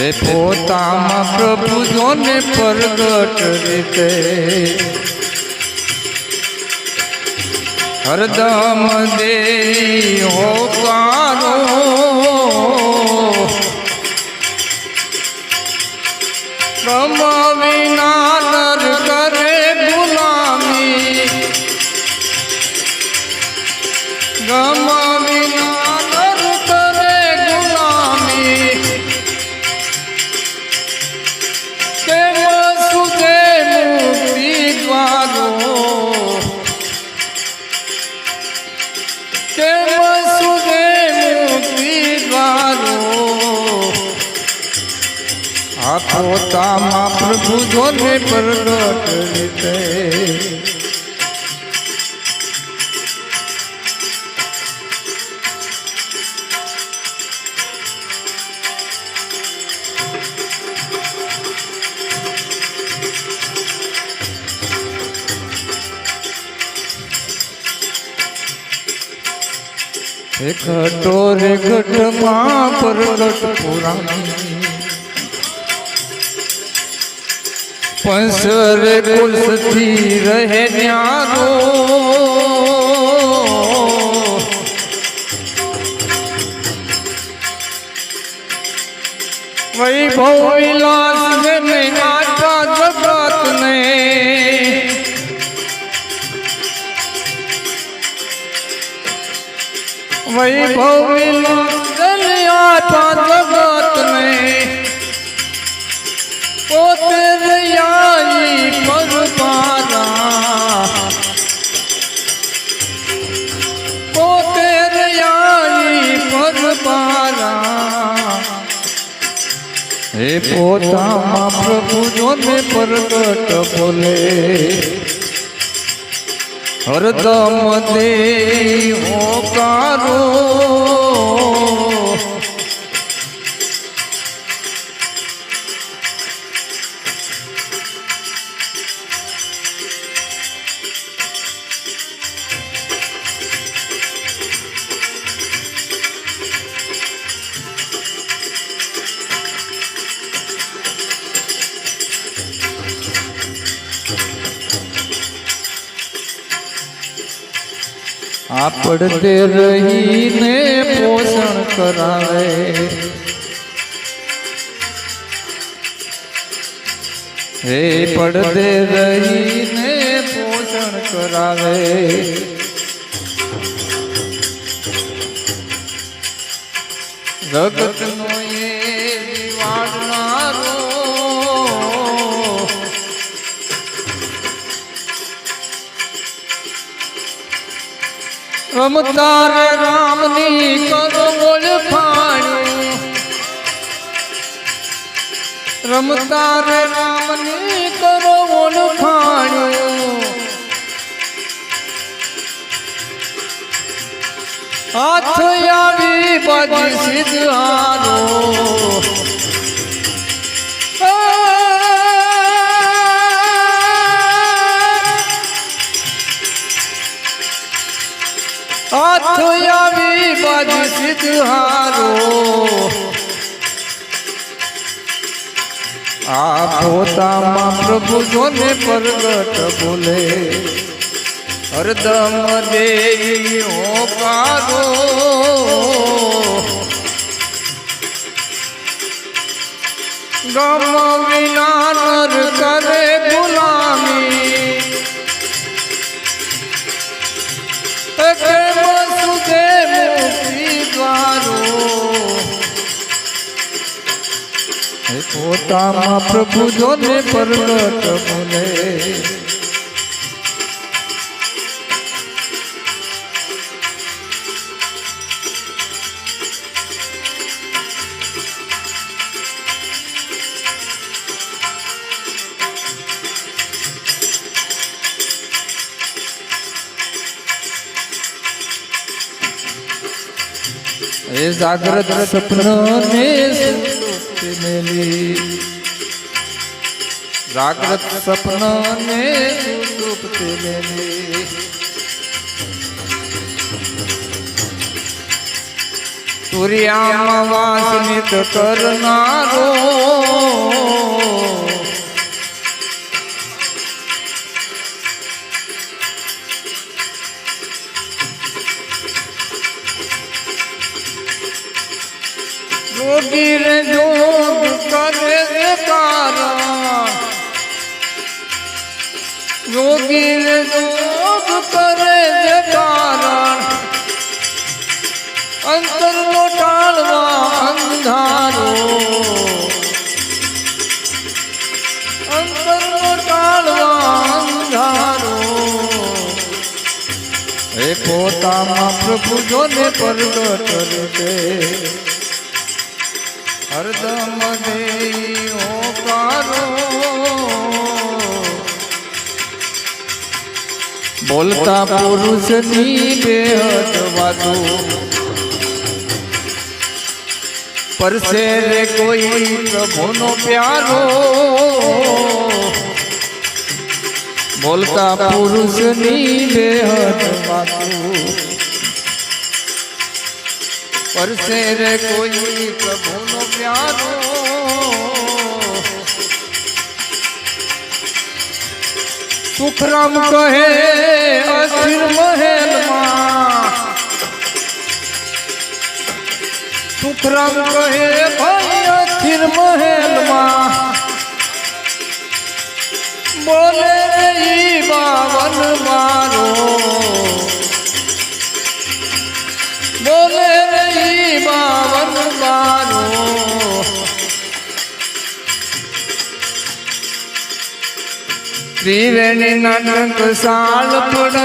હે પોતામાં પ્રભુ જોને પ્રગટ રીતે હરદમ દે હોકારો ગમ વિના નર કરે ગુલામી. ગમ આ પોતામાં પ્રભુ જોને પ્રગટ રીતે. એક ઘટોરે ઘટમાં પ્રગટ પુરાણી. પંસરે કુલસથી રહે ન્યારો. વૈભવ વિલાસ ને આટા જગત ને વૈભવ વિલાસ ને આટા જગત ને પોતે પોતામાં પ્રભુજોને પ્રગટ બોલે. હરદમ દે હોકારો. આપડતે રહીને પોષણ કરાવે. હે પડદે રહીને પોષણ કરાવે. જગતનો એ રમતા રે રામની કરો ઓળખાણું રમતા રે રામની કરો ઓળખાણું હાથ આવી બાજી સિદ્ધારો. હાથ આવી બાજી સિદ્ધારો આ પોતામાં પ્રભુ જોને પ્રગટ બોલે. હરદમ દેવી પારો ગમ વિના નર કરે ગુલામી. પોતામાં પ્રભુ જોને પ્રગટ બોલે એ જાગ્રત સપનોને ને મેલી જાગ્રત સપનોને સુષુપ્તિ મેલી સૂર્યામાં વાસનિત કરનારો જોગી રે જોગ કરે છે કારણ જોગી રે જોગ કરે છે કારણ અંતરનો ટાળવા અંધારો અંતરનો ટાળવા અંધારો હે પોતામાં પ્રભુ જોને પ્રગટ રીતે હરદમ દેઈ ઓકારો. બોલતા પુરુષની બેહદ વાતો. પરસે રે કોઈ પ્રભુનો પ્યારો. બોલતા પુરુષની બેહદ વાતો. પરસે રે કોઈ પ્રભુનો પ્યારો સુખરામ કહે અસ્થિર મહેલમાં સુખરામ કહે ભાઈ અસ્થિર મહેલમાં બોલે રે ઈ બાવન મારો બોલે રે ઈ બાવન બારો ત્રિવેણી નાનક સાલ પડ